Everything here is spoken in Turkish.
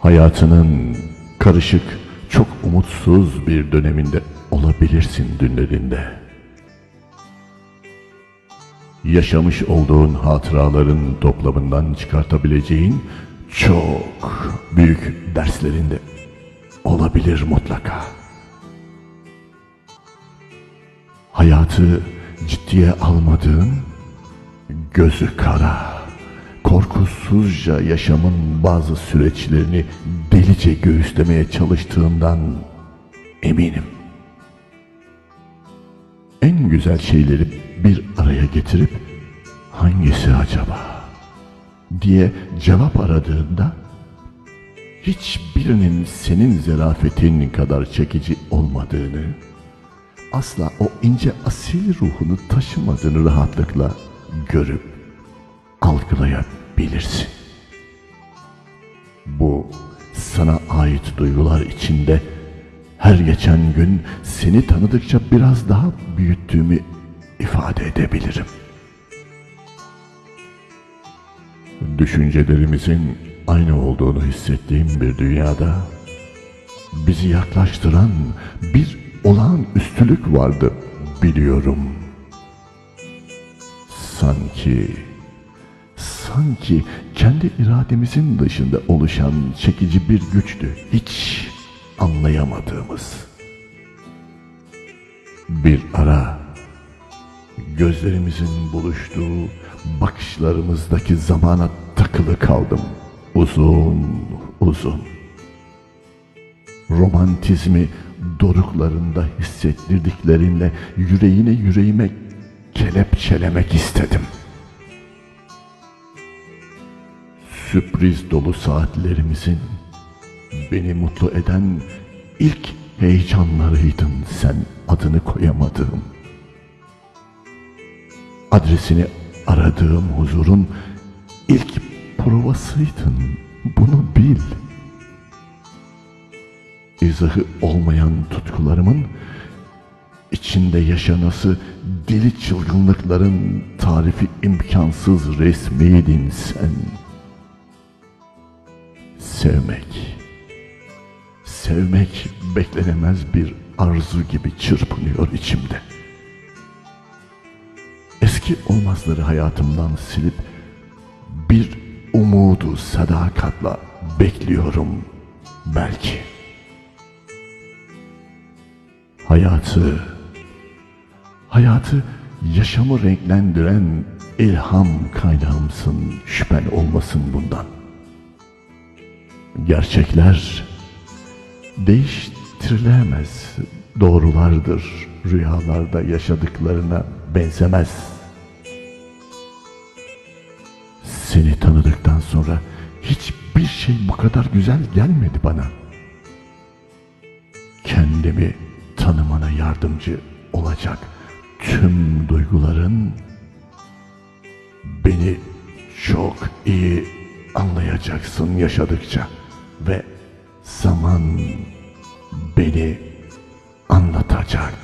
Hayatının karışık, çok umutsuz bir döneminde olabilirsin dünlerinde. Yaşamış olduğun hatıraların toplamından çıkartabileceğin çok büyük derslerinde olabilir mutlaka. Hayatı ciddiye almadığın, gözü kara, korkusuzca yaşamın bazı süreçlerini delice göğüslemeye çalıştığından eminim. En güzel şeyleri bir araya getirip hangisi acaba diye cevap aradığında hiçbirinin senin zerafetin kadar çekici olmadığını, asla o ince asil ruhunu taşımadığını rahatlıkla görüp algılayabilirsin. Bu sana ait duygular içinde her geçen gün seni tanıdıkça biraz daha büyüttüğümü ifade edebilirim. Düşüncelerimizin aynı olduğunu hissettiğim bir dünyada bizi yaklaştıran bir olağanüstülük vardı biliyorum. Sanki, sanki kendi irademizin dışında oluşan çekici bir güçtü hiç anlayamadığımız. Bir ara gözlerimizin buluştuğu bakışlarımızdaki zamana takılı kaldım uzun uzun romantizmi doruklarında hissettirdiklerinle yüreğine yüreğime kelepçelemek istedim. Sürpriz dolu saatlerimizin beni mutlu eden ilk heyecanlarıydın sen adını koyamadığım. Adresini aradığım huzurun ilk provasıydın. Bunu bil izahı olmayan tutkularımın içinde yaşanası deli çılgınlıkların tarifi imkansız resmiydin sen. Sevmek, sevmek beklenemez bir arzu gibi çırpınıyor içimde. Eski olmazları hayatımdan silip bir umudu sadakatla bekliyorum belki. Hayatı, hayatı yaşamı renklendiren ilham kaynağımsın, şüphen olmasın bundan. Gerçekler değiştirilemez doğrulardır, rüyalarda yaşadıklarına benzemez. Seni tanıdıktan sonra hiçbir şey bu kadar güzel gelmedi bana. Kendimi tanımana yardımcı olacak tüm duyguların beni çok iyi anlayacaksın yaşadıkça ve zaman beni anlatacak.